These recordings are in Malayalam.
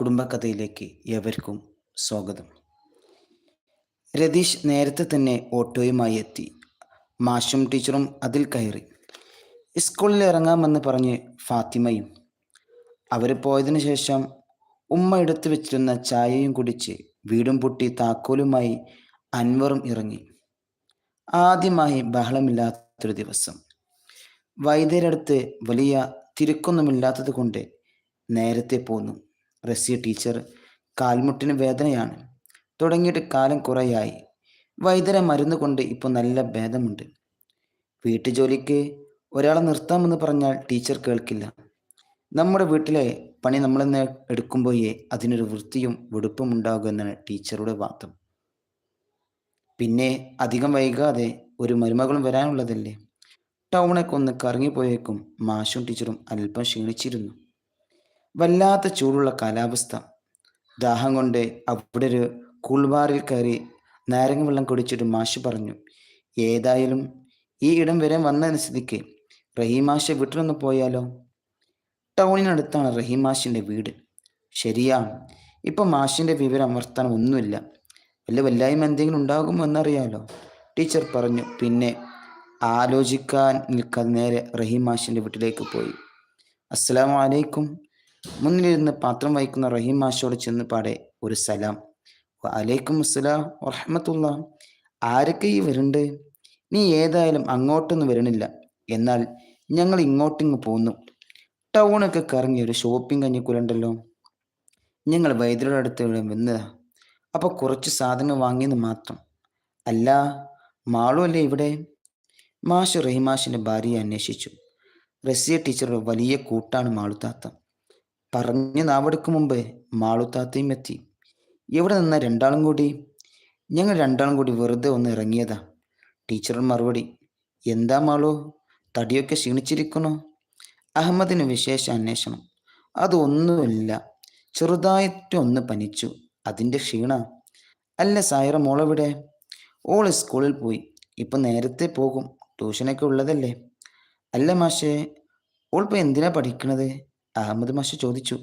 കുടുംബകഥയിലേക്ക് ഏവർക്കും സ്വാഗതം. രതീഷ് നേരത്തെ തന്നെ ഓട്ടോയുമായി എത്തി. മാഷും ടീച്ചറും അതിൽ കയറി. സ്കൂളിൽ ഇറങ്ങാമെന്ന് പറഞ്ഞ് ഫാത്തിമയും അവർ പോയതിനു ശേഷം ഉമ്മ എടുത്തു വെച്ചിരുന്ന ചായയും കുടിച്ച് വീടും പൊട്ടി താക്കോലുമായി അൻവറും ഇറങ്ങി. ആദ്യമായി ബഹളമില്ലാത്തൊരു ദിവസം. വൈദ്യരടുത്ത് വലിയ തിരക്കൊന്നുമില്ലാത്തത് കൊണ്ട് നേരത്തെ പോന്നു. റസിയ ടീച്ചർ കാൽമുട്ടിന് വേദനയാണ്. തുടങ്ങിയിട്ട് കാലം കുറേയായി. വൈദ്യരെ മരുന്ന് കൊണ്ട് ഇപ്പോൾ നല്ല ഭേദമുണ്ട്. വീട്ടുജോലിക്ക് ഒരാളെ നിർത്താമെന്ന് പറഞ്ഞാൽ ടീച്ചർ കേൾക്കില്ല. നമ്മുടെ വീട്ടിലെ പണി നമ്മളെന്ന് എടുക്കുമ്പോഴേ അതിനൊരു വൃത്തിയും വെടുപ്പും ഉണ്ടാകും എന്നാണ് ടീച്ചറുടെ വാദം. പിന്നെ അധികം വൈകാതെ ഒരു മരുമകളും വരാനുള്ളതല്ലേ? ടൗണൊക്കെ ഒന്ന് കറങ്ങിപ്പോയേക്കും. മാഷും ടീച്ചറും അല്പം ക്ഷീണിച്ചിരുന്നു. വല്ലാത്ത ചൂടുള്ള കാലാവസ്ഥ. ദാഹം കൊണ്ട് അവിടെ ഒരു കൂൾബാറിൽ കയറി നാരങ്ങ വെള്ളം കുടിച്ചിട്ട് മാഷ് പറഞ്ഞു ഏതായാലും ഈ ഇടം വരെ വന്ന സ്ഥിതിക്ക്. റഹീമാഷെ വീട്ടിലൊന്ന് പോയാലോ? ടൗണിനടുത്താണ് റഹീമാഷിന്റെ വീട്. ശരിയാ ഇപ്പം മാഷിന്റെ വിവരം അമർത്താൻ ഒന്നുമില്ല. വല്ല വല്ലായ്മ എന്തെങ്കിലും ഉണ്ടാകുമോ എന്നറിയാലോ? ടീച്ചർ പറഞ്ഞു. പിന്നെ ആലോചിക്കാൻ നിൽക്കാതെ നേരെ റഹീമാഷിന്റെ വീട്ടിലേക്ക് പോയി. അസ്സലാമു അലൈക്കും. മുന്നിലിരുന്ന് പാത്രം വഹിക്കുന്ന റഹീം മാഷോട് ചെന്ന് പാടെ ഒരു സലാം. അലൈക്കും അസ്സലാം വറഹമത്തുള്ള. ആരൊക്കെ ഈ വരുന്നുണ്ട് നീ ഏതായാലും അങ്ങോട്ടൊന്നും വരണില്ല. എന്നാൽ ഞങ്ങൾ ഇങ്ങോട്ടിങ്ങ് പോന്നു. ടൗണൊക്കെ കറങ്ങി ഒരു ഷോപ്പിംഗ് കഞ്ഞിക്കുലുണ്ടല്ലോ ഞങ്ങൾ വൈദ്യരുടെ അടുത്ത് വന്നതാ. അപ്പോൾ കുറച്ച് സാധനങ്ങൾ വാങ്ങിയെന്ന് മാത്രം. അല്ല മാളു അല്ലേ ഇവിടെ? മാഷ് റഹിമാഷിന്റെ ഭാര്യയെ അന്വേഷിച്ചു. റസിയ ടീച്ചറുടെ വലിയ കൂട്ടാണ് മാളുത്താത്ത പറഞ്ഞ് നാവെടുക്കും മുമ്പ് മാളുത്താത്തയും എത്തി. ഇവിടെ നിന്ന രണ്ടാളും കൂടി? ഞങ്ങൾ രണ്ടാളും കൂടി വെറുതെ ഒന്ന് ഇറങ്ങിയതാ. ടീച്ചർ മറുപടി എന്താ മാളു? തടിയൊക്കെ ക്ഷീണിച്ചിരിക്കണോ അഹമ്മദിന് വിശേഷ അന്വേഷണം. അതൊന്നുമില്ല. ചെറുതായിട്ട് ഒന്ന് പനിച്ചു. അതിന്റെ ക്ഷീണ. അല്ല സായറ മോളെവിടെ ഓൾ സ്കൂളിൽ പോയി. ഇപ്പൊ നേരത്തെ പോകും. ട്യൂഷനൊക്കെ ഉള്ളതല്ലേ? അല്ല മാഷേ. ഓൾ ഇപ്പൊ എന്തിനാ പഠിക്കണത്? അഹമ്മദ് മാഷ് ചോദിച്ചു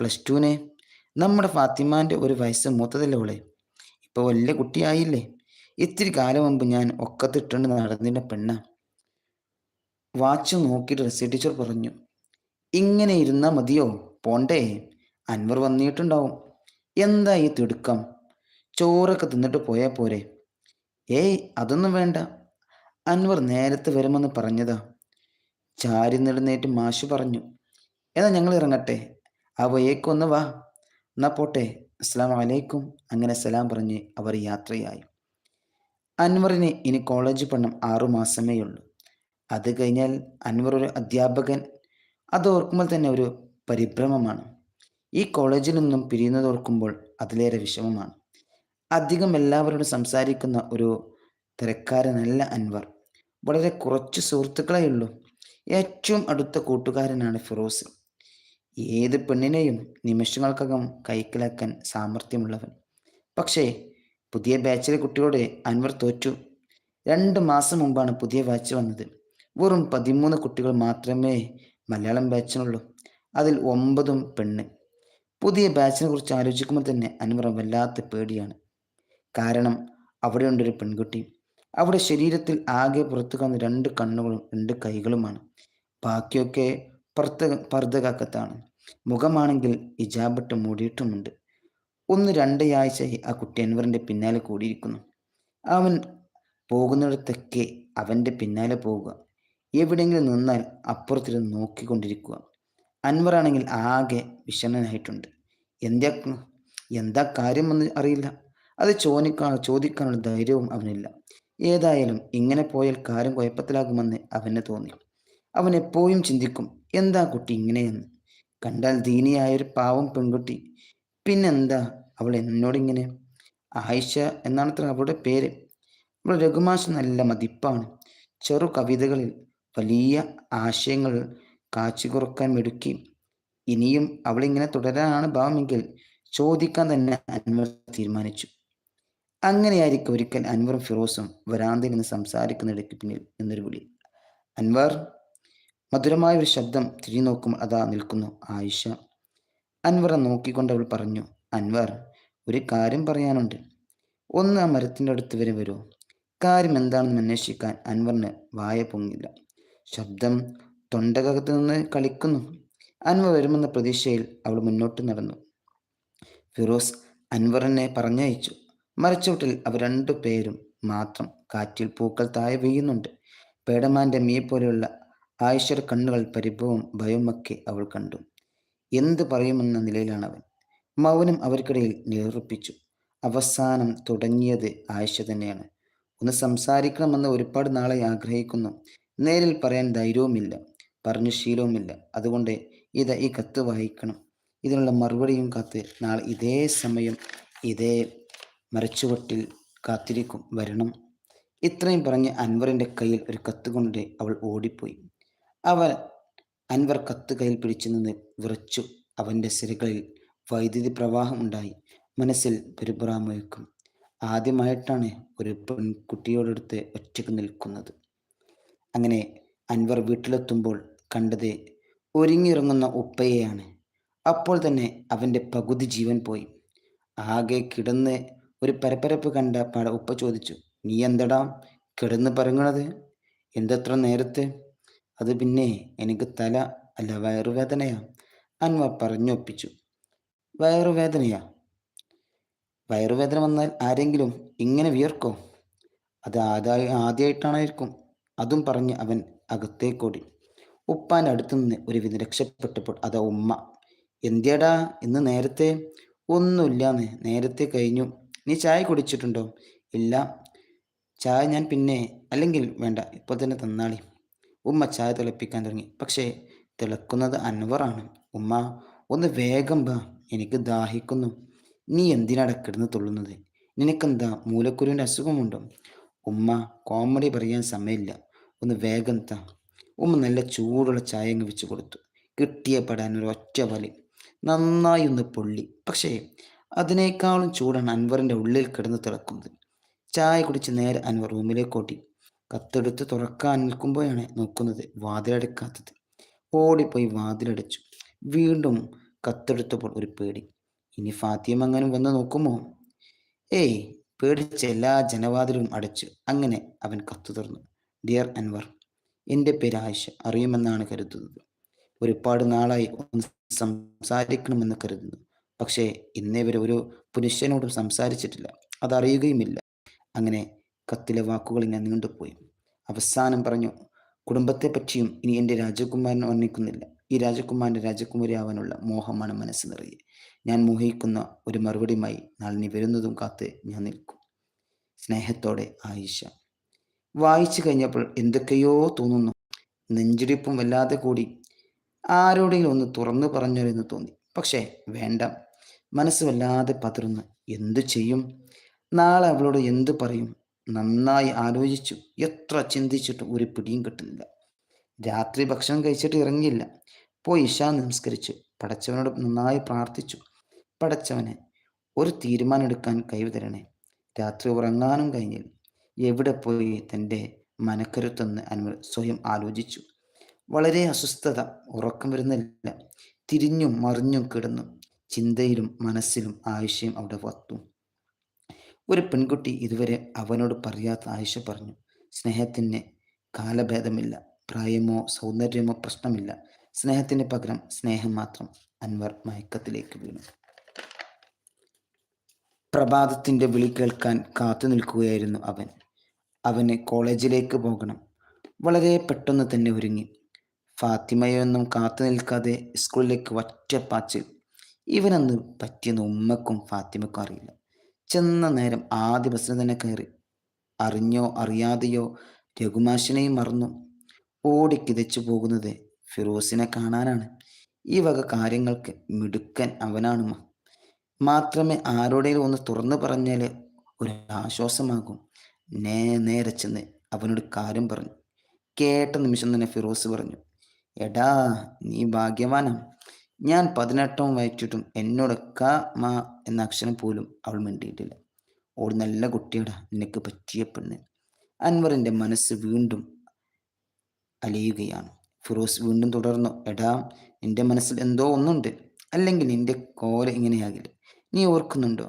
പ്ലസ് ടുവിനെ നമ്മുടെ ഫാത്തിമാന്റെ ഒരു വയസ്സ് മൂത്തതല്ലേ അവളെ ഇപ്പൊ വലിയ കുട്ടിയായില്ലേ? ഇത്തിരി കാലം മുമ്പ് ഞാൻ ഒക്കത്തിട്ടുണ്ട് നടന്നിന്റെ പെണ്ണ. വാച്ച് നോക്കിയിട്ട് റസി ടീച്ചർ പറഞ്ഞു ഇങ്ങനെ ഇരുന്നാ മതിയോ? പോണ്ടേ? അൻവർ വന്നിട്ടുണ്ടാവും. എന്താ ഈ തിടുക്കം? ചോറൊക്കെ തിന്നിട്ട് പോയാൽ പോരെ? ഏയ് അതൊന്നും വേണ്ട. അൻവർ നേരത്തെ വരുമെന്ന് പറഞ്ഞതാ. ചാരി നെടുന്നേറ്റ് മാഷ് പറഞ്ഞു എന്നാൽ ഞങ്ങൾ ഇറങ്ങട്ടെ? അവയേക്കൊന്ന് വാ. എന്നാ പോട്ടെ. അസ്സാം വലൈക്കും അങ്ങനെ സലാം പറഞ്ഞ് അവർ യാത്രയായി. അൻവറിന് ഇനി കോളേജ് പഠനം ആറുമാസമേ ഉള്ളൂ. അത് കഴിഞ്ഞാൽ അൻവർ ഒരു അധ്യാപകൻ. അത് ഓർക്കുമ്പോൾ തന്നെ ഒരു പരിഭ്രമമാണ്. ഈ കോളേജിൽ നിന്നും പിരിയുന്നത് ഓർക്കുമ്പോൾ അതിലേറെ വിഷമമാണ്. അധികം എല്ലാവരോടും സംസാരിക്കുന്ന ഒരു തിരക്കാരനല്ല അൻവർ. വളരെ കുറച്ച് സുഹൃത്തുക്കളേ ഉള്ളൂ. ഏറ്റവും അടുത്ത കൂട്ടുകാരനാണ് ഫിറോസ്. ഏത് പെണ്ണിനെയും നിമിഷങ്ങൾക്കകം കൈക്കലാക്കാൻ സാമർഥ്യമുള്ളവൻ. പക്ഷേ പുതിയ ബാച്ചിലെ കുട്ടിയോട് അൻവർ തോറ്റു. രണ്ട് മാസം മുമ്പാണ് പുതിയ ബാച്ച് വന്നത്. വെറും പതിമൂന്ന് കുട്ടികൾ മാത്രമേ മലയാളം ബാച്ചിനുള്ളൂ. അതിൽ ഒമ്പതും പെണ്ണ്. പുതിയ ബാച്ചിനെ കുറിച്ച് ആലോചിക്കുമ്പോൾ തന്നെ അൻവർ വല്ലാത്ത പേടിയാണ്. കാരണം അവിടെ ഉണ്ടൊരു പെൺകുട്ടി. അവിടെ ശരീരത്തിൽ ആകെ പുറത്തു കാണുന്ന രണ്ട് കണ്ണുകളും രണ്ട് കൈകളുമാണ്. ബാക്കിയൊക്കെ പുറത്ത് പർദ്ദകാക്കത്താണ്. മുഖമാണെങ്കിൽ ഇജാബിട്ട് മൂടിയിട്ടുമുണ്ട്. ഒന്ന് രണ്ടയാഴ്ചയായി ആ കുട്ടി അൻവറിന്റെ പിന്നാലെ കൂടിയിരിക്കുന്നു. അവൻ പോകുന്നിടത്തൊക്കെ അവന്റെ പിന്നാലെ പോവുക. എവിടെയെങ്കിലും നിന്നാൽ അപ്പുറത്തിരുന്ന് നോക്കിക്കൊണ്ടിരിക്കുക. അൻവറാണെങ്കിൽ ആകെ വിഷണ്ണനായിട്ടുണ്ട് എന്താ എന്താ കാര്യമെന്ന് അറിയില്ല. അത് ചോദിക്കാൻ ചോദിക്കാനുള്ള ധൈര്യവും അവനില്ല. ഏതായാലും ഇങ്ങനെ പോയാൽ കാര്യം കുഴപ്പത്തിലാകുമെന്ന് അവന് തോന്നി. അവൻ എപ്പോഴും ചിന്തിക്കും എന്താ കുട്ടി ഇങ്ങനെയെന്ന്? കണ്ടാൽ ദീനിയായൊരു പാവം പെൺകുട്ടി. പിന്നെന്താ? അവൾ എന്നോടിങ്ങനെ ആയിഷ എന്നാണ് അത്ര അവളുടെ പേര്. അവൾ രഘുമാഷ് നല്ല മതിപ്പാണ്. ചെറു കവിതകളിൽ വലിയ ആശയങ്ങൾ കാച്ചുകുറക്കാൻ മെടുക്കി. ഇനിയും അവളിങ്ങനെ തുടരാനാണ് ഭാവമെങ്കിൽ ചോദിക്കാൻ തന്നെ അൻവർ തീരുമാനിച്ചു. അങ്ങനെയായിരിക്കും ഒരിക്കൽ അൻവറും ഫിറോസും വരാന്തയിൽ നിന്ന് സംസാരിക്കുന്നിടയ്ക്ക് പിന്നിൽ എന്നൊരു വിളി. അൻവർ? മധുരമായ ഒരു ശബ്ദം തിരിഞ്ഞു നോക്കുമ്പോൾ അതാ നിൽക്കുന്നു ആയിഷ. അൻവറെ നോക്കിക്കൊണ്ട് അവൾ പറഞ്ഞു അൻവർ ഒരു കാര്യം പറയാനുണ്ട്. ഒന്ന് ആ മരത്തിന്റെ അടുത്ത് വരെ വരൂ. കാര്യം എന്താണെന്ന് അന്വേഷിക്കാൻ അൻവറിന് വായ പൊങ്ങില്ല. ശബ്ദം തൊണ്ടകത്ത് നിന്ന് കളിക്കുന്നു. അൻവർ വരുമെന്ന പ്രതീക്ഷയിൽ അവൾ മുന്നോട്ട് നടന്നു. ഫിറോസ് അൻവറിനെ പറഞ്ഞയച്ചു. മരച്ചുവട്ടിൽ അവർ രണ്ടു പേരും മാത്രം. കാറ്റിൽ പൂക്കൾ താഴെ വീഴുന്നുണ്ട്. പേടമാന്റെ മീ പോലെയുള്ള ആയിഷയുടെ കണ്ണുകൾ പരിഭവം ഭയമൊക്കെ അവൾ കണ്ടു. എന്ത് പറയുമെന്ന നിലയിലാണ് അവൻ മൗനം അവർക്കിടയിൽ നിറപ്പിച്ചു അവസാനം തുടങ്ങിയത് ആയിഷ തന്നെയാണ്. ഒന്ന് സംസാരിക്കണമെന്ന് ഒരുപാട് നാളെ ആഗ്രഹിക്കുന്നു. നേരിൽ പറയാൻ ധൈര്യവുമില്ല. പറഞ്ഞു ശീലവുമില്ല. അതുകൊണ്ട് ഇത് ഈ കത്ത് വായിക്കണം. ഇതിനുള്ള മറുപടിയും കാത്ത് നാളെ ഇതേ സമയം ഇതേ മരച്ചുവട്ടിൽ കാത്തിരിക്കും. വരണം. ഇത്രയും പറഞ്ഞ് അൻവറിന്റെ കയ്യിൽ ഒരു കത്ത് കൊണ്ട് അവൾ ഓടിപ്പോയി. അവൻ അൻവർ കത്ത് കയ്യിൽ പിടിച്ചു നിന്ന് വിറച്ചു. അവന്റെ സിരകളിൽ വൈദ്യുതി പ്രവാഹം ഉണ്ടായി. മനസ്സിൽ പെരുപുറാമൊഴുക്കും ആദ്യമായിട്ടാണ് ഒരു പെൺകുട്ടിയോടടുത്ത് ഒറ്റയ്ക്ക് നിൽക്കുന്നത്. അങ്ങനെ അൻവർ വീട്ടിലെത്തുമ്പോൾ കണ്ടത് ഒരുങ്ങിയിറങ്ങുന്ന ഉപ്പയെയാണ്. അപ്പോൾ തന്നെ അവന്റെ പകുതി ജീവൻ പോയി. ആകെ കിടന്ന് ഒരു പരപ്പരപ്പ് കണ്ട പാട ഉപ്പ ചോദിച്ചു നീ എന്തടാ കിടന്ന് പറങ്ങണത് എന്തത്ര നേരത്തെ? അത് പിന്നെ എനിക്ക് തല അല്ല വയറുവേദനയാ അൻവർ പറഞ്ഞൊപ്പിച്ചു വയറുവേദനയാ വയറുവേദന വന്നാൽ ആരെങ്കിലും ഇങ്ങനെ വിയർക്കോ? അത് ആദായ ആദ്യമായിട്ടാണായിരിക്കും അതും പറഞ്ഞ് അവൻ അകത്തേക്കോടി ഉപ്പാന്റെ അടുത്തു നിന്ന് ഒരു വിധം രക്ഷപ്പെട്ടപ്പോൾ അതാ ഉമ്മ. എന്തിയടാ ഇന്ന് നേരത്തെ? ഒന്നുമില്ലാന്ന്. നേരത്തെ കഴിഞ്ഞു. നീ ചായ കുടിച്ചിട്ടുണ്ടോ? ഇല്ല. ചായ ഞാൻ പിന്നെ അല്ലെങ്കിൽ വേണ്ട. ഇപ്പോൾ തന്നെ തന്നാളി. ഉമ്മ ചായ തിളപ്പിക്കാൻ തുടങ്ങി. പക്ഷേ തിളക്കുന്നത് അൻവറാണ് ഉമ്മ ഒന്ന് വേഗം വാ. എനിക്ക് ദാഹിക്കുന്നു. നീ എന്തിനാണ് കിടന്ന് തുള്ളുന്നത്? നിനക്കെന്താ മൂലക്കുരുവിന്റെ അസുഖമുണ്ടോ? ഉമ്മ കോമഡി പറയാൻ സമയമില്ല. ഒന്ന് വേഗം താ. ഉമ്മ നല്ല ചൂടുള്ള ചായ അങ്ങ് വെച്ച് കൊടുത്തു. കിട്ടിയ പടാൻ ഒരു ഒറ്റ വലി. നന്നായി ഒന്ന് പൊള്ളി. പക്ഷേ അതിനേക്കാളും ചൂടാണ് അൻവറിന്റെ ഉള്ളിൽ കിടന്ന് തിളക്കുന്നത്. ചായ കുടിച്ച് നേരെ അൻവർ റൂമിലേക്ക് ഓടി. കത്തെടുത്ത് തുറക്കാൻ നിൽക്കുമ്പോഴാണ് നോക്കുന്നത് വാതിലടക്കാത്തത് ഓടിപ്പോയി വാതിലടച്ചു. വീണ്ടും കത്തെടുത്തപ്പോൾ ഒരു പേടി. ഇനി ഫാത്തിയം അങ്ങനെ വന്ന് നോക്കുമോ? ഏയ് പേടിച്ച എല്ലാ ജനവാതിലും അടച്ചു അങ്ങനെ അവൻ കത്തു തുറന്നു. ഡിയർ അൻവർ എന്റെ പേര് ആയിഷ. അറിയുമെന്നാണ് കരുതുന്നത്. ഒരുപാട് നാളായി ഒന്ന് സംസാരിക്കണമെന്ന് കരുതുന്നു. പക്ഷേ ഇന്നേ വരെ ഒരു പുരുഷനോടും സംസാരിച്ചിട്ടില്ല. അതറിയുകയുമില്ല. അങ്ങനെ കത്തിലെ വാക്കുകൾ ഇങ്ങനെ നീണ്ടുപോയി. അവസാനം പറഞ്ഞു കുടുംബത്തെ പറ്റിയും ഇനി എന്റെ രാജകുമാരൻ വർണിക്കുന്നില്ല. ഈ രാജകുമാരന്റെ രാജകുമാരി ആവാനുള്ള മോഹമാണ് മനസ്സ് നിറയെ. ഞാൻ മോഹിക്കുന്ന ഒരു മറുപടിയുമായി നാളിനി വരുന്നതും കാത്ത് ഞാൻ നിൽക്കും. സ്നേഹത്തോടെ ആയിഷ. വായിച്ചു കഴിഞ്ഞപ്പോൾ എന്തൊക്കെയോ തോന്നുന്നു. നെഞ്ചിടിപ്പും വല്ലാതെ കൂടി. ആരോടെങ്കിലും ഒന്ന് തുറന്നു എന്ന് തോന്നി. പക്ഷേ വേണ്ട. മനസ്സ് വല്ലാതെ പതറുന്നു. എന്തു ചെയ്യും? നാളെ അവളോട് എന്തു പറയും? നന്നായി ആലോചിച്ചു. എത്ര ചിന്തിച്ചിട്ടും ഒരു പിടിയും കിട്ടുന്നില്ല. രാത്രി ഭക്ഷണം കഴിച്ചിട്ട് ഇറങ്ങിയില്ല. പോയി ഇഷ നമസ്കരിച്ചു പടച്ചവനോട് നന്നായി പ്രാർത്ഥിച്ചു. പടച്ചവനെ ഒരു തീരുമാനം എടുക്കാൻ കഴിവ് തരണേ. രാത്രി ഉറങ്ങാനും കഴിഞ്ഞില്ല. എവിടെ പോയി തന്റെ മനക്കരുത്തെന്ന് അൻവർ സ്വയം ആലോചിച്ചു. വളരെ അസ്വസ്ഥത ഉറക്കം വരുന്നില്ല. തിരിഞ്ഞും മറിഞ്ഞും കിടന്നു. ചിന്തയിലും മനസ്സിലും ആവശ്യം അവിടെ വന്നു. ഒരു പെൺകുട്ടി ഇതുവരെ അവനോട് പറയാത്ത ആയിഷ പറഞ്ഞു. സ്നേഹത്തിന് കാലഭേദമില്ല. പ്രായമോ സൗന്ദര്യമോ പ്രശ്നമില്ല. സ്നേഹത്തിന് പകരം സ്നേഹം മാത്രം അൻവർ മയക്കത്തിലേക്ക് വീണു. പ്രഭാതത്തിന്റെ വിളി കേൾക്കാൻ കാത്തു നിൽക്കുകയായിരുന്നു അവൻ. അവന് കോളേജിലേക്ക് പോകണം. വളരെ പെട്ടെന്ന് തന്നെ ഒരുങ്ങി. ഫാത്തിമയൊന്നും കാത്തു നിൽക്കാതെ സ്കൂളിലേക്ക് ഒറ്റപ്പാച്ചിൽ. ഇവനന്ന് പറ്റിയെന്ന് ഉമ്മക്കും ഫാത്തിമക്കും അറിയില്ല. ചെന്ന നേരം ആദ്യ ബസ്സിന് തന്നെ കയറി. അറിഞ്ഞോ അറിയാതെയോ രഘുമാഷിനെയും മറന്നു. ഓടിക്കിതച്ചു പോകുന്നത് ഫിറോസിനെ കാണാനാണ്. ഈ വക കാര്യങ്ങൾക്ക് മിടുക്കൻ അവനാണ് മാത്രമേ ആരോടെങ്കിലും ഒന്ന് തുറന്നു പറഞ്ഞാൽ ഒരു ആശ്വാസമാകും നേ നേരെ ചെന്ന് അവനോട് കാര്യം പറഞ്ഞു. കേട്ട നിമിഷം തന്നെ ഫിറോസ് പറഞ്ഞു എടാ നീ ഭാഗ്യവാനാ. ഞാൻ പതിനെട്ടവും വായിച്ചിട്ടും എന്നോട് ക മ എന്ന അക്ഷരം പോലും അവൾ മിണ്ടിയിട്ടില്ല. ഓൾ നല്ല കുട്ടിയടാ നിനക്ക് പറ്റിയ പെണ്ണ് അൻവറിന്റെ മനസ്സ് വീണ്ടും അലയുകയാണ്. ഫിറോസ് വീണ്ടും തുടർന്നു എടാ നിന്റെ മനസ്സിൽ എന്തോ ഒന്നുണ്ട്. അല്ലെങ്കിൽ നിന്റെ കോല ഇങ്ങനെയാകില്ല നീ ഓർക്കുന്നുണ്ടോ?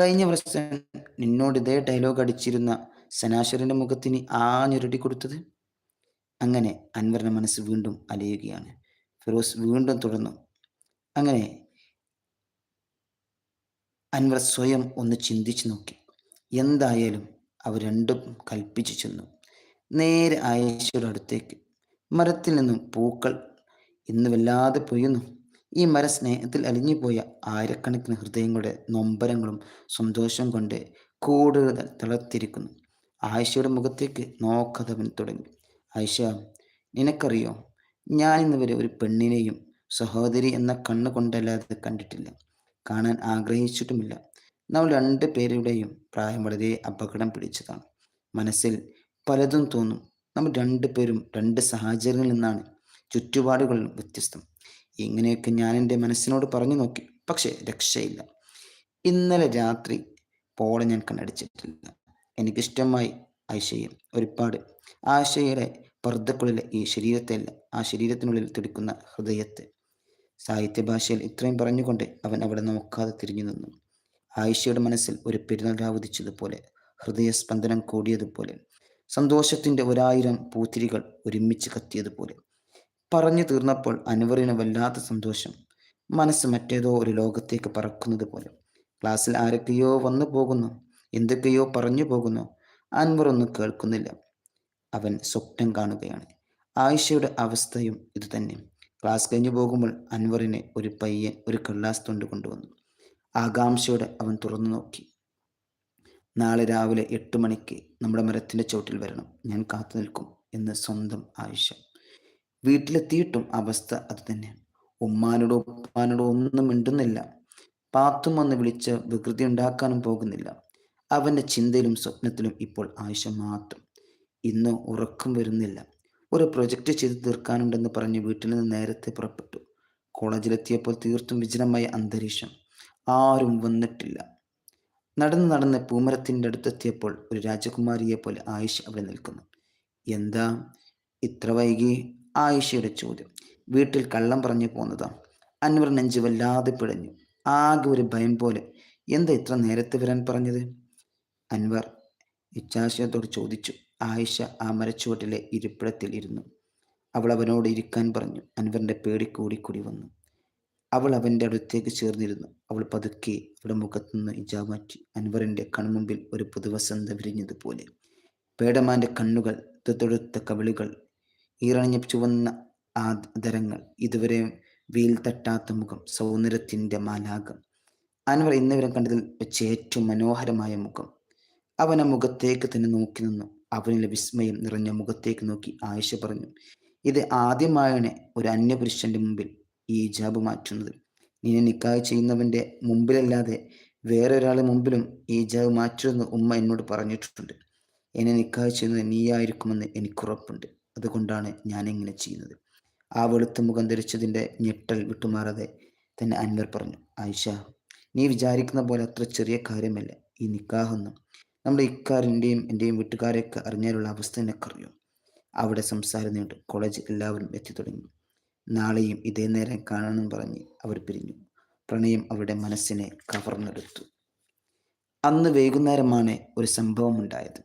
കഴിഞ്ഞ വർഷം നിന്നോട് ഇതേ ഡയലോഗ് അടിച്ചിരുന്ന സനാശ്വരന്റെ മുഖത്തിന് ആഞ്ഞുരുടി കൊടുത്തത്? അങ്ങനെ അൻവറിന്റെ മനസ്സ് വീണ്ടും അലയുകയാണ്. ഫിറോസ് വീണ്ടും തുടർന്നു അങ്ങനെ അൻവർ സ്വയം ഒന്ന് ചിന്തിച്ചു നോക്കി. എന്തായാലും അവർ രണ്ടും കൽപ്പിച്ചു ചെന്നു. നേരെ ആയേശയുടെ അടുത്തേക്ക്. മരത്തിൽ നിന്നും പൂക്കൾ ഇന്ന് വല്ലാതെ പൊയ്യുന്നു. ഈ മര സ്നേഹത്തിൽ അലിഞ്ഞുപോയ ആയിരക്കണക്കിന് ഹൃദയങ്ങളുടെ നൊമ്പരങ്ങളും സന്തോഷം കൊണ്ട് കൂടുതൽ തളർത്തിരിക്കുന്നു. ആയിഷയുടെ മുഖത്തേക്ക് നോക്കതവൻ തുടങ്ങി. ആയിഷ നിനക്കറിയോ? ഞാൻ ഇന്ന് വരെ ഒരു പെണ്ണിനെയും സഹോദരി എന്ന കണ്ണു കൊണ്ടല്ലാതെ കണ്ടിട്ടില്ല. കാണാൻ ആഗ്രഹിച്ചിട്ടുമില്ല. നമ്മൾ രണ്ട് പേരുടെയും പ്രായം വളരെ അപകടം പിടിച്ചതാണ്. മനസ്സിൽ പലതും തോന്നും. നമ്മൾ രണ്ടു പേരും രണ്ട് സാഹചര്യങ്ങളിൽ നിന്നാണ്. ചുറ്റുപാടുകൾ വ്യത്യസ്തം. ഇങ്ങനെയൊക്കെ ഞാൻ എന്റെ മനസ്സിനോട് പറഞ്ഞു നോക്കി. പക്ഷേ രക്ഷയില്ല. ഇന്നലെ രാത്രി പോളെ ഞാൻ കണ്ണടിച്ചിട്ടില്ല. എനിക്കിഷ്ടമായി ആയിഷയെ ഒരുപാട്. ആശയുടെ പർദ്ദക്കുള്ളിലെ ഈ ശരീരത്തെ ആ ശരീരത്തിനുള്ളിൽ തുടിക്കുന്ന ഹൃദയത്തെ. സാഹിത്യ ഭാഷയിൽ ഇത്രയും പറഞ്ഞുകൊണ്ട് അവൻ അവിടെ നോക്കാതെ തിരിഞ്ഞു നിന്നു. ആയിഷയുടെ മനസ്സിൽ ഒരു പെരുന്നാവുദിച്ചതുപോലെ ഹൃദയസ്പന്ദനം കൂടിയതുപോലെ സന്തോഷത്തിന്റെ ഒരായിരം പൂത്തിരികൾ ഒരുമിച്ച് കത്തിയതുപോലെ. പറഞ്ഞു തീർന്നപ്പോൾ അനുവറിന് വല്ലാത്ത സന്തോഷം. മനസ്സ് മറ്റേതോ ഒരു ലോകത്തേക്ക് പറക്കുന്നത് പോലെ ക്ലാസ്സിൽ ആരൊക്കെയോ വന്നു പോകുന്നു എന്തൊക്കെയോ പറഞ്ഞു പോകുന്നു. അൻവർ ഒന്നും കേൾക്കുന്നില്ല. അവൻ സ്വപ്നം കാണുകയാണ്. ആയിഷയുടെ അവസ്ഥയും ഇതുതന്നെ. ക്ലാസ് കഴിഞ്ഞു പോകുമ്പോൾ അൻവറിനെ ഒരു പയ്യൻ ഒരു കള്ളാസ് തൊണ്ട് കൊണ്ടുവന്നു. ആകാംക്ഷയോടെ അവൻ തുറന്നു നോക്കി. നാളെ രാവിലെ എട്ട് മണിക്ക് നമ്മുടെ മരത്തിന്റെ ചോട്ടിൽ വരണം. ഞാൻ കാത്തു നിൽക്കും എന്ന് സ്വന്തം ആവശ്യം. വീട്ടിലെത്തിയിട്ടും അവസ്ഥ അത് തന്നെയാണ് ഉമ്മാനോടോ ഉപ്പാനോടോ ഒന്നും മിണ്ടുന്നില്ല. പാത്തും വന്ന് വിളിച്ച് വികൃതി ഉണ്ടാക്കാനും പോകുന്നില്ല. അവന്റെ ചിന്തയിലും സ്വപ്നത്തിലും ഇപ്പോൾ ആവശ്യം മാത്രം. ഇന്ന് ഉറക്കം വരുന്നില്ല. ഒരു പ്രൊജക്റ്റ് ചെയ്ത് തീർക്കാനുണ്ടെന്ന് പറഞ്ഞ് വീട്ടിൽ നിന്ന് നേരത്തെ പുറപ്പെട്ടു. കോളേജിലെത്തിയപ്പോൾ തീർത്തും വിജനമായ അന്തരീക്ഷം. ആരും വന്നിട്ടില്ല. നടന്ന് നടന്ന് പൂമരത്തിന്റെ അടുത്തെത്തിയപ്പോൾ ഒരു രാജകുമാരിയെ പോലെ ആയിഷ അവിടെ നിൽക്കുന്നു. എന്താ? ഇത്ര വൈകി? ആയിഷയുടെ ചോദ്യം. വീട്ടിൽ കള്ളം പറഞ്ഞു പോന്നതാ. അൻവർ നെഞ്ച് വല്ലാതെ പിടഞ്ഞു. ആകെ ഒരു ഭയം പോലെ. എന്താ ഇത്ര നേരത്തെ വരാൻ പറഞ്ഞത്? അൻവർ ഇച്ഛാശയത്തോട് ചോദിച്ചു. ആയിഷ ആ മരച്ചുവട്ടിലെ ഇരിപ്പിടത്തിൽ ഇരുന്നു. അവൾ അവനോട് ഇരിക്കാൻ പറഞ്ഞു. അൻവറിന്റെ പേടി കൂടിക്കൂടി വന്നു. അവൾ അവന്റെ അടുത്തേക്ക് ചേർന്നിരുന്നു. അവൾ പതുക്കെ അവളുടെ മുഖത്തു നിന്ന് ഇജാബ് മാറ്റി. അൻവറിന്റെ കൺമുമ്പിൽ ഒരു പുതുവസന്ത വിരിഞ്ഞതുപോലെ. പേടമാന്റെ കണ്ണുകൾ തൊടുത്ത കവിളുകൾ ഈറണിഞ്ഞ ചുവന്ന ആദരങ്ങൾ ഇതുവരെ വെയിൽ തട്ടാത്ത മുഖം സൗന്ദര്യത്തിന്റെ മാലാകം അൻവർ ഇന്നുവരെ കണ്ടതിൽ വെച്ച് ഏറ്റവും മനോഹരമായ മുഖം. അവൻ ആ മുഖത്തേക്ക് തന്നെ നോക്കി നിന്നു. അവനിലെ വിസ്മയം നിറഞ്ഞ മുഖത്തേക്ക് നോക്കി ആയിഷ പറഞ്ഞു ഇത് ആദ്യമായാണ് ഒരു അന്യപുരുഷന്റെ മുമ്പിൽ ഈ ഹിജാബ് മാറ്റുന്നത്. നിന്നെ നിക്കാഹ് ചെയ്യുന്നവന്റെ മുമ്പിലല്ലാതെ വേറൊരാളെ മുമ്പിലും ഈ ഹിജാബ് മാറ്റുമെന്ന് ഉമ്മ എന്നോട് പറഞ്ഞിട്ടുണ്ട്. എന്നെ നിക്കാഹ് ചെയ്യുന്നത് നീയായിരിക്കുമെന്ന് എനിക്കുറപ്പുണ്ട് അതുകൊണ്ടാണ് ഞാൻ ഇങ്ങനെ ചെയ്യുന്നത്. ആ വെളുത്ത മുഖം ധരിച്ചതിന്റെ ഞെട്ടൽ വിട്ടുമാറാതെ തന്നെ അൻവർ പറഞ്ഞു ആയിഷ നീ വിചാരിക്കുന്ന പോലെ അത്ര ചെറിയ കാര്യമല്ല. ഈ നിക്കാഹൊന്നും നമ്മുടെ ഇക്കാരന്റെയും എന്റെയും വീട്ടുകാരെയൊക്കെ അറിഞ്ഞാലുള്ള അവസ്ഥ എനിക്കറിയും അവിടെ സംസാരം നീണ്ടു. കോളേജ് എല്ലാവരും എത്തി തുടങ്ങി. നാളെയും ഇതേ നേരം കാണണം പറഞ്ഞ് അവർ പിരിഞ്ഞു. പ്രണയം അവരുടെ മനസ്സിനെ കവർന്നെടുത്തു. അന്ന് വൈകുന്നേരമാണ് ഒരു സംഭവം ഉണ്ടായത്.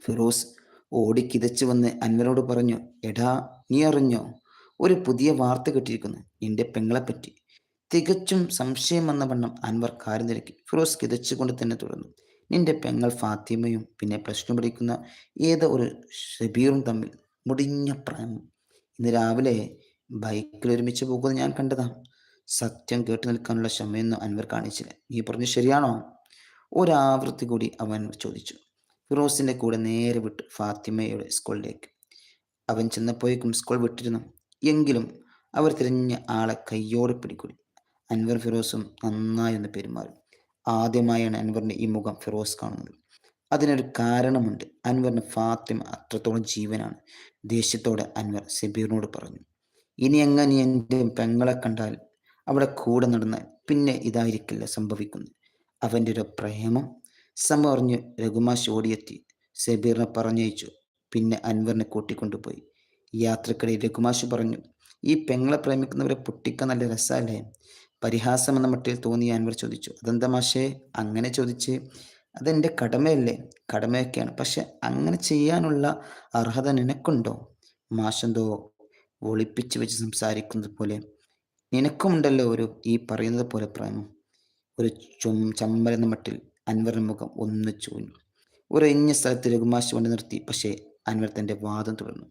ഫിറോസ് ഓടിക്കിതച്ചു വന്ന് അൻവരോട് പറഞ്ഞു എടാ നീ അറിഞ്ഞോ? ഒരു പുതിയ വാർത്ത കിട്ടിയിരിക്കുന്നു നിന്റെ പെങ്ങളെപ്പറ്റി. തികച്ചും സംശയം വന്ന വണ്ണം അൻവർ കാര്യം തിരക്കി. ഫിറോസ് കിതച്ചുകൊണ്ട് തന്നെ തുടർന്നു. നിന്റെ പെങ്ങൾ ഫാത്തിമയും പിന്നെ പ്ലസ് ടു പഠിക്കുന്ന ഏതോ ഒരു ഷബീറും തമ്മിൽ മുടിഞ്ഞ പ്രേമം ഇന്ന് രാവിലെ ബൈക്കിൽ ഒരുമിച്ച് പോകുന്നത് ഞാൻ കണ്ടതാ. സത്യം കേട്ടു നിൽക്കാനുള്ള ക്ഷമയൊന്നും അൻവർ കാണിച്ചില്ല. നീ പറഞ്ഞു ശരിയാണോ? ഒരാവൃത്തി കൂടി അവൻ ചോദിച്ചു. ഫിറോസിന്റെ കൂടെ നേരെ വിട്ട് ഫാത്തിമയുടെ സ്കൂളിലേക്ക്. അവൻ ചെന്നപ്പോഴേക്കും സ്കൂൾ വിട്ടിരുന്നു. എങ്കിലും അവർ തിരഞ്ഞ ആളെ കയ്യോടെ പിടികൂടി. അൻവർ ഫിറോസും നന്നായി ഒന്ന് പെരുമാറി. ആദ്യമായാണ് അൻവറിന്റെ ഈ മുഖം ഫിറോസ് കാണുന്നത്. അതിനൊരു കാരണമുണ്ട്. അൻവറിന് ഫാത്തിമ അത്രത്തോളം ജീവനാണ്. ദേഷ്യത്തോടെ അൻവർ സബീറിനോട് പറഞ്ഞു ഇനി എങ്ങനെ എന്റെ പെങ്ങളെ കണ്ടാൽ അവിടെ കൂടെ നടന്നാൽ പിന്നെ ഇതായിരിക്കില്ല സംഭവിക്കുന്നത്? അവന്റെ ഒരു പ്രേമം? സമ അറിഞ്ഞ് രഘുമാഷ് ഓടിയെത്തി. സബീറിനെ പറഞ്ഞയച്ചു. പിന്നെ അൻവറിനെ കൂട്ടിക്കൊണ്ടുപോയി. യാത്രക്കിടയിൽ രഘുമാഷ് പറഞ്ഞു ഈ പെങ്ങളെ പ്രേമിക്കുന്നവരെ പൊട്ടിക്കാൻ നല്ല രസമല്ലേ? പരിഹാസം എന്ന മട്ടിൽ തോന്നി അൻവർ ചോദിച്ചു അതെന്താ അങ്ങനെ ചോദിച്ച് അതെന്റെ കടമയല്ലേ? കടമയൊക്കെയാണ്. പക്ഷെ അങ്ങനെ ചെയ്യാനുള്ള അർഹത നിനക്കുണ്ടോ? മാഷെന്തോ ഒളിപ്പിച്ച് വെച്ച് സംസാരിക്കുന്നത് പോലെ. നിനക്കുമുണ്ടല്ലോ ഒരു ഈ പറയുന്നത് പോലെ പ്രേമം. ഒരു ചും ചമ്മലെന്ന മട്ടിൽ അൻവറിന് മുഖം ഒന്ന് ചൂഞ്ഞു. ഒരു ഇഞ്ഞ സ്ഥലത്ത് രഘുമാശ് കൊണ്ട് നിർത്തി. പക്ഷേ അൻവർ തന്റെ വാദം തുടർന്നു.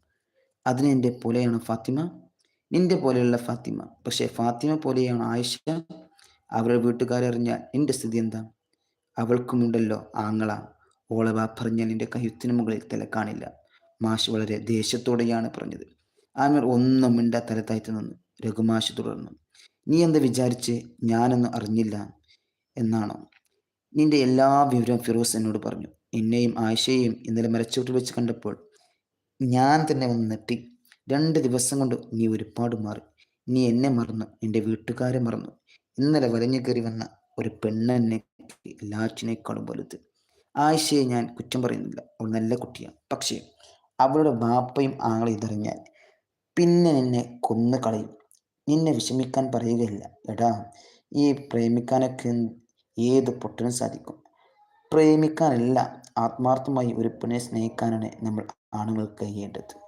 അതിന് എന്റെ പുലയാണ് ഫാത്തിമ? നിന്റെ പോലെയുള്ള ഫാത്തിമ. പക്ഷേ ഫാത്തിമ പോലെയാണ് ആയിഷ. അവരുടെ വീട്ടുകാരറിഞ്ഞാൽ നിന്റെ സ്ഥിതി എന്താ? അവൾക്കുമുണ്ടല്ലോ ആങ്ങള. ഓളെ പറഞ്ഞാൽ നിന്റെ കയ്യുത്തിന് മുകളിൽ തല കാണില്ല. മാഷ് വളരെ ദേഷ്യത്തോടെയാണ് പറഞ്ഞത്. ആമിർ ഒന്നും മിണ്ട തല താഴ്ത്തു നിന്നു. രഘുമാഷ് തുടർന്നു. നീ എന്താ വിചാരിച്ച്? ഞാനൊന്നും അറിഞ്ഞില്ല എന്നാണോ? നിന്റെ എല്ലാ വിവരവും ഫിറോസ് എന്നോട് പറഞ്ഞു. എന്നെയും ആയിഷയെയും ഇന്നലെ മരച്ചോട്ടിൽ വെച്ച് കണ്ടപ്പോൾ ഞാൻ തന്നെ വന്ന് നെട്ടി. രണ്ട് ദിവസം കൊണ്ട് നീ ഒരുപാട് മാറി. നീ എന്നെ മറന്നു. എന്റെ വീട്ടുകാരെ മറന്നു. ഇന്നലെ വലഞ്ഞു കയറി വന്ന ഒരു പെണ്ണെന്നെ എല്ലാറ്റിനേക്കാളും വലുത്. ആയിഷയെ ഞാൻ കുറ്റം പറയുന്നില്ല. അവൾ നല്ല കുട്ടിയാണ്. പക്ഷേ അവളുടെ ബാപ്പയും ആങ്ങളെ ഇതറിഞ്ഞാൽ പിന്നെ നിന്നെ കൊന്നു കളയും. നിന്നെ വിഷമിക്കാൻ പറയുകയില്ല. എടാ ഈ പ്രേമിക്കാനൊക്കെ ഏത് പൊട്ടനും സാധിക്കും. പ്രേമിക്കാനല്ല ആത്മാർത്ഥമായി ഒരു പെണ്ണിനെ സ്നേഹിക്കാനാണ് നമ്മൾ ആണുങ്ങൾ കഴിയേണ്ടത്.